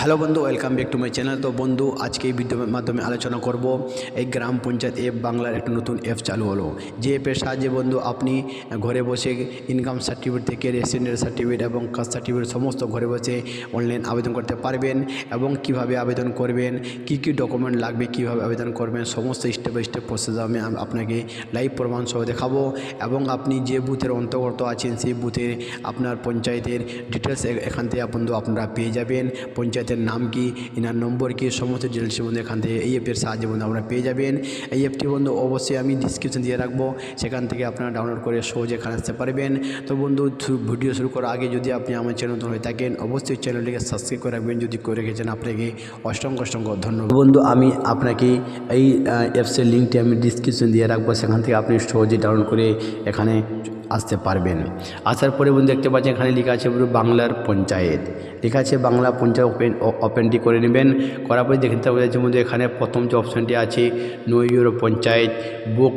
Hello বন্ধু welcome back to my channel তো বন্ধু, আজকে এই ভিডিওর মাধ্যমে আলোচনা করব এই গ্রাম পঞ্চায়েত অ্যাপ বাংলার একটা নতুন অ্যাপ চালু হলো। যে অ্যাপের সাহায্যে বন্ধু, আপনি ঘরে বসে ইনকাম সার্টিফিকেট থেকে রেসিডেন্ট সার্টিফিকেট এবং কাস্ট সার্টিফিকেট সমস্ত ঘরে বসে অনলাইন আবেদন করতে পারবেন এবং কীভাবে আবেদন করবেন, কি কি ডকুমেন্ট লাগবে, কীভাবে আবেদন করবেন, সমস্ত স্টেপ বাই স্টেপ প্রসেস আমি আপনাকে লাইভ প্রমাণ সহ দেখাবো এবং আপনি যে বুথের অন্তর্গত আছেন, সেই বুথে আপনার পঞ্চায়েতের ডিটেলস এখান থেকে বন্ধু, আপনারা পেয়ে যাবেন। পঞ্চায়েতের নাম কি? এনার নম্বর কি? সমস্ত ডিটেলস বন্ধু এখান থেকে এই অ্যাপের সাহায্যে বন্ধু আপনারা পেয়ে যাবেন। এই অ্যাপটি বন্ধু অবশ্যই আমি ডিসক্রিপশন দিয়ে রাখব। সেখান থেকে আপনারা ডাউনলোড করে সহজে এখানে আসতে পারবেন। তো বন্ধু ভিডিও শুরু করার আগে যদি আপনি আমার চ্যানেল নতুন হয়ে থাকেন, অবশ্যই চ্যানেলটিকে সাবস্ক্রাইব করে রাখবেন। যদি করে রেখেছেন আপনাকে অসংখ্য অসংখ্য ধন্যবাদ। বন্ধু, আমি আপনাকে এই অ্যাপসের লিঙ্কটি আমি ডিসক্রিপশন দিয়ে রাখব। সেখান থেকে আপনি সহজে ডাউনলোড করে এখানে আসতে পারবেন। আসার পরে বন্ধু দেখতে পাচ্ছেন এখানে লেখা আছে বন্ধু বাংলার পঞ্চায়েত। লেখা আছে বাংলা পঞ্চায়েত ওপেন ওপেনটি করে নেবেন। করার পরে দেখতে পাচ্ছেন বন্ধু এখানে প্রথম যে অপশানটি আছে, know your panchayat, book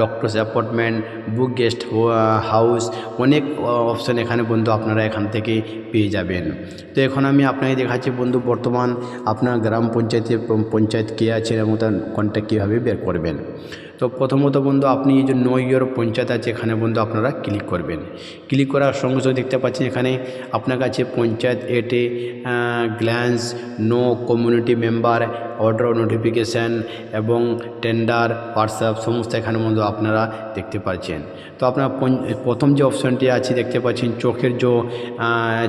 doctors appointment, book guest house, অনেক অপশান এখানে বন্ধু আপনারা এখান থেকে পেয়ে যাবেন। তো এখন আমি আপনাকে দেখাচ্ছি বন্ধু বর্তমান আপনার গ্রাম পঞ্চায়েতে, পঞ্চায়েত কে আছেন এবং তার কন্ট্যাক্ট কীভাবে বের করবেন। তো প্রথমত বন্ধু, আপনি এই যে নো ইয়র পঞ্চায়েত আছে, এখানে বন্ধু আপনারা ক্লিক করবেন। ক্লিক করার সঙ্গে সঙ্গে দেখতে পাচ্ছেন এখানে আপনার কাছে panchayat at a glance know community member order notification এবং টেন্ডার হোয়াটসঅ্যাপ সমস্ত এখানে বন্ধু আপনারা দেখতে পাচ্ছেন। তো আপনার প্রথম যে অপশানটি আছে, দেখতে পাচ্ছেন চোখের যে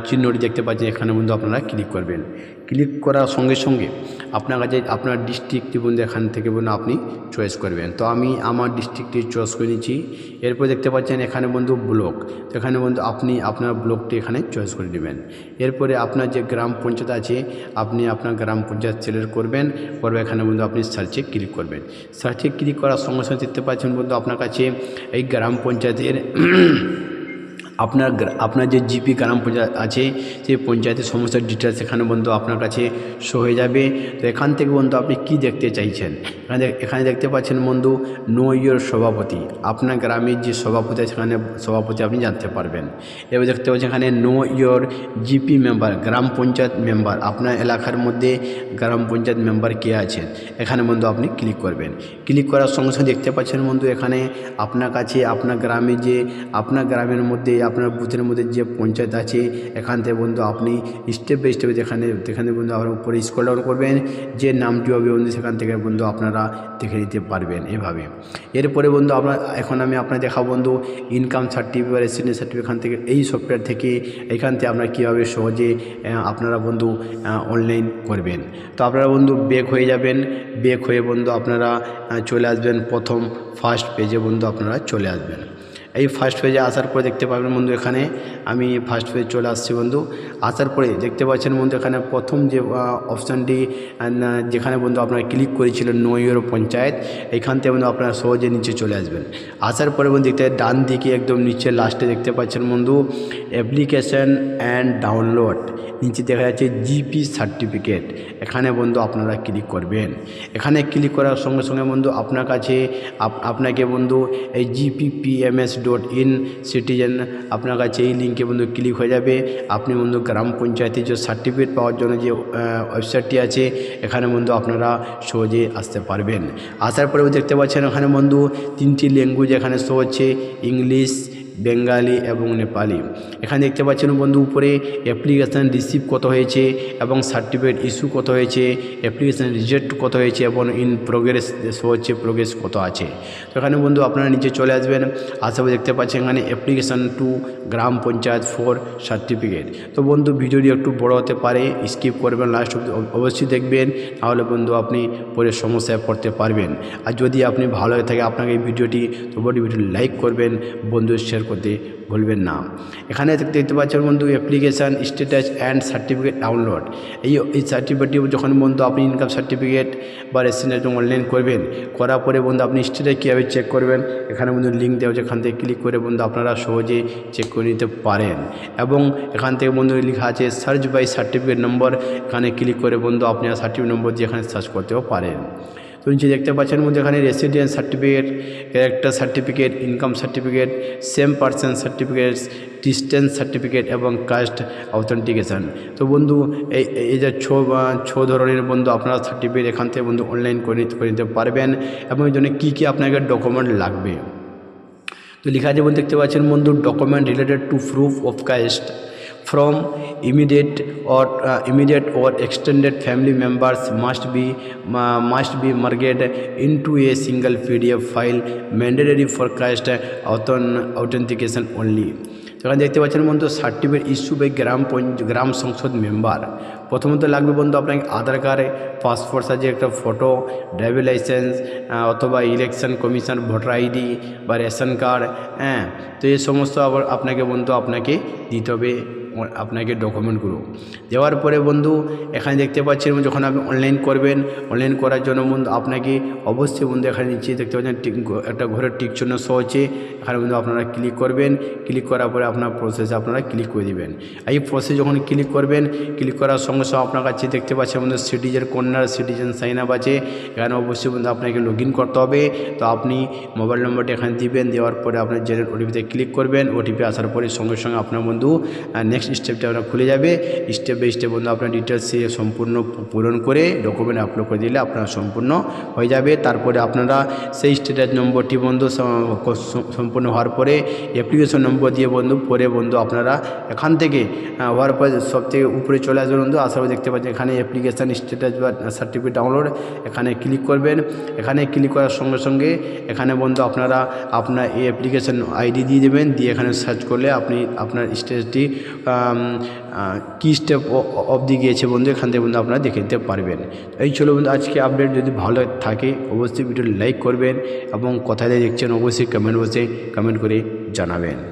চিহ্নটি দেখতে পাচ্ছেন, এখানে বন্ধু আপনারা ক্লিক করবেন। ক্লিক করার সঙ্গে সঙ্গে আপনার কাছে আপনার ডিস্ট্রিক্টটি বন্ধু এখান থেকে বন্ধু আপনি চয়েস করবেন। তো আমি আমার ডিস্ট্রিক্টটি চয়েস করে নিচ্ছি। এরপর দেখতে পাচ্ছেন এখানে বন্ধু ব্লক তো এখানে বন্ধু আপনি আপনার ব্লকটি এখানে চয়েস করে নেবেন। এরপরে আপনার যে গ্রাম পঞ্চায়েত আছে, আপনি আপনার গ্রাম পঞ্চায়েত সিলেক্ট করবেন। করবে এখানে বন্ধু আপনি সার্চে ক্লিক করবেন। সার্চে ক্লিক করার সঙ্গে সঙ্গে দেখতে পাচ্ছেন বন্ধু আপনার কাছে এই গ্রাম পঞ্চায়েতের আপনার আপনার যে জিপি গ্রাম পঞ্চায়েত আছে, সেই পঞ্চায়েতের সমস্ত ডিটেলস এখানে বন্ধু আপনার কাছে শো হয়ে যাবে। তো এখান থেকে বন্ধু আপনি কি দেখতে চাইছেন? এখানে এখানে দেখতে পাচ্ছেন বন্ধু নো ইয়োর সভাপতি। আপনার গ্রামের যে সভাপতি আছে সেখানে সভাপতি আপনি জানতে পারবেন। এবার দেখতে পাচ্ছেন এখানে নো ইয়োর জিপি মেম্বার গ্রাম পঞ্চায়েত মেম্বার আপনার এলাকার মধ্যে গ্রাম পঞ্চায়েত মেম্বার কে আছেন? এখানে বন্ধু আপনি ক্লিক করবেন। ক্লিক করার সঙ্গে সঙ্গে দেখতে পাচ্ছেন বন্ধু, এখানে আপনার কাছে, আপনার গ্রামে যে, আপনার গ্রামের মধ্যে আপনার বুথের মধ্যে যে পঞ্চায়েত আছে, এখান থেকে বন্ধু আপনি স্টেপ বাই স্টেপ যেখানে যেখানে বন্ধু আপনার উপরে স্কল ডাউন করবেন, যে নামটি হবে বন্ধু সেখান থেকে বন্ধু আপনারা দেখে নিতে পারবেন এভাবে। এরপরে বন্ধু আপনার, এখন আমি আপনার দেখাবো বন্ধু ইনকাম সার্টিফিকেট বা রেসিডেন্ট সার্টিফিকেট এখান থেকে, এই সফটওয়্যার থেকে এখান থেকে আপনারা কীভাবে সহজে আপনারা বন্ধু অনলাইন করবেন। তো আপনারা বন্ধু বেক হয়ে যাবেন বেক হয়ে বন্ধু আপনারা চলে আসবেন প্রথম ফার্স্ট পেজে বন্ধু আপনারা চলে আসবেন। এই ফার্স্ট পেজে আসার পরে দেখতে পাবেন বন্ধু এখানে আমি ফার্স্ট পেজ চলে আসছি বন্ধু। আসার পরে দেখতে পাচ্ছেন বন্ধু এখানে প্রথম যে অপশানটি যেখানে বন্ধু আপনারা ক্লিক করেছিলেন নো ইউরো পঞ্চায়েত, এখান থেকে বন্ধু আপনারা সহজে নিচে চলে আসবেন। আসার পরে বন্ধু দেখতে ডান দিকে একদম নিচে লাস্টে দেখতে পাচ্ছেন বন্ধু অ্যাপ্লিকেশান অ্যান্ড ডাউনলোড নিচে দেখা যাচ্ছে জিপি সার্টিফিকেট এখানে বন্ধু আপনারা ক্লিক করবেন। এখানে ক্লিক করার সঙ্গে সঙ্গে বন্ধু আপনার কাছে, আপ- আপনাকে বন্ধু এই GP PMS dot in citizen আপনার কাছে এই লিঙ্কে বন্ধু ক্লিক হয়ে যাবে। আপনি বন্ধু গ্রাম পঞ্চায়েতের যে সার্টিফিকেট পাওয়ার জন্য যে ওয়েবসাইটটি আছে, এখানে বন্ধু আপনারা সহজে আসতে পারবেন। আসার পরেও দেখতে পাচ্ছেন এখানে বন্ধু তিনটি ল্যাঙ্গুয়েজ এখানে শো হচ্ছে ইংলিশ বেঙ্গালি এবং নেপালি। এখানে দেখতে পাচ্ছেন বন্ধু, উপরে অ্যাপ্লিকেশান রিসিভ কত হয়েছে এবং সার্টিফিকেট ইস্যু কত হয়েছে অ্যাপ্লিকেশান রিজেক্ট কত হয়েছে এবং ইন প্রোগ্রেস শো হচ্ছে প্রোগ্রেস কত আছে। তো এখানে বন্ধু, আপনারা নিচে চলে আসবেন। আসামে দেখতে পাচ্ছেন এখানে অ্যাপ্লিকেশান টু গ্রাম পঞ্চায়েত ফর সার্টিফিকেট তো বন্ধু, ভিডিওটি একটু বড় হতে পারে স্কিপ করবেন লাস্ট অবশ্যই দেখবেন। তাহলে বন্ধু, আপনি পরে সমস্যায় পড়তে পারবেন। আর যদি আপনি ভালো হয়ে থাকে, আপনাকে এই ভিডিওটি, তো বডি ভিডিও লাইক করবেন বন্ধু শেয়ার করতে ভুলবেন না। এখানে দেখতে পাচ্ছেন বন্ধু application status and certificate download এই এই সার্টিফিকেটটি যখন বন্ধু আপনি ইনকাম সার্টিফিকেট বা রেসিডেন্ট অনলাইন করবেন, করার পরে বন্ধু আপনি স্ট্যাটাস কীভাবে চেক করবেন, এখানে বন্ধু লিঙ্ক দেওয়া এখান থেকে ক্লিক করে বন্ধু আপনারা সহজে চেক করে নিতে পারেন। এবং এখান থেকে বন্ধু লেখা আছে সার্চ বাই সার্টিফিকেট নম্বর এখানে ক্লিক করে বন্ধু আপনি সার্টিফিকেট নম্বর দিয়ে এখানে সার্চ করতেও পারেন। তো নিচে দেখতে পাচ্ছেন মধ্যে এখানে residence certificate character certificate income certificate same person certificates distance certificate এবং কাস্ট অথেন্টিকেশন তো বন্ধু, এই এই যে ছ ছ ধরনের বন্ধু আপনারা সার্টিফিকেট এখান থেকে বন্ধু অনলাইন করে নিতে পারবেন এবং এই জন্য কী কী আপনাকে ডকুমেন্ট লাগবে? তো লেখা বলতে দেখতে পাচ্ছেন বন্ধু document related to proof of caste from immediate or uh, immediate or extended family members must be uh, must be merged into a single pdf file mandatory for authent- authentication only. এখানে দেখতে পাচ্ছেন বন্ধু certificate issue by গ্রাম গ্রাম সংসদ member প্রথমত লাগবে বন্ধু আপনাকে আধার কার্ড পাসপোর্ট সাইজের একটা ফটো ড্রাইভিং লাইসেন্স অথবা ইলেকশন কমিশন ভোটার আইডি বা রেশন কার্ড হ্যাঁ। তো এই সমস্ত আবার আপনাকে বন্ধু আপনাকে দিতে হবে। আপনাকে ডকুমেন্টগুলো দেওয়ার পরে বন্ধু, এখানে দেখতে পাচ্ছেন যখন আপনি অনলাইন করবেন অনলাইন করার জন্য বন্ধু, আপনাকে অবশ্যই বন্ধু এখানে নিচে দেখতে পাচ্ছেন একটা ঘরের টিক চিহ্ন শো হচ্ছে এখানে বন্ধু আপনারা ক্লিক করবেন ক্লিক করার পরে আপনার প্রসেসে আপনারা ক্লিক করে দিবেন। এই প্রসেস যখন ক্লিক করবেন ক্লিক করার সঙ্গে সঙ্গে আপনার কাছে দেখতে পাচ্ছেন বন্ধু citizen corner citizen sign up আছে। এখানে অবশ্যই বন্ধু আপনাকে লগ করতে হবে। তো আপনি মোবাইল নম্বরটি এখানে দিবেন, দেওয়ার পরে আপনার জেনারেল ওটিপিতে ক্লিক করবেন। ওটিপি আসার পরে সঙ্গে সঙ্গে আপনার বন্ধু নেক্সট স্টেপটা আপনার খুলে যাবে। স্টেপ বাই স্টেপ বন্ধু, আপনার ডিটেলস সম্পূর্ণ পূরণ করে ডকুমেন্ট আপলোড করে দিলে আপনার সম্পূর্ণ হয়ে যাবে। তারপরে আপনারা সেই স্টেটাস নম্বরটি বন্ধু সম্পূর্ণ হওয়ার পরে অ্যাপ্লিকেশন নম্বর দিয়ে বন্ধু, পরে বন্ধু আপনারা এখান থেকে হওয়ার পরে সব থেকে উপরে চলে আসবেন বন্ধু। আশা পরে দেখতে পাচ্ছেন, এখানে অ্যাপ্লিকেশান স্টেটাস বা সার্টিফিকেট ডাউনলোড এখানে ক্লিক করবেন। এখানে ক্লিক করার সঙ্গে সঙ্গে এখানে বন্ধু আপনারা আপনার এই অ্যাপ্লিকেশান আইডি দিয়ে দেবেন। দিয়ে এখানে সার্চ করলে আপনি আপনার স্টেজটি কী স্টেপ অবধি গিয়েছে বন্ধু? এখান থেকে বন্ধু আপনারা দেখে নিতে পারবেন। এই ছিল বন্ধু আজকে আপডেট যদি ভালো থাকে, অবশ্যই ভিডিও লাইক করবেন এবং কোথায় দেখছেন, অবশ্যই কমেন্ট বসে কমেন্ট করে জানাবেন।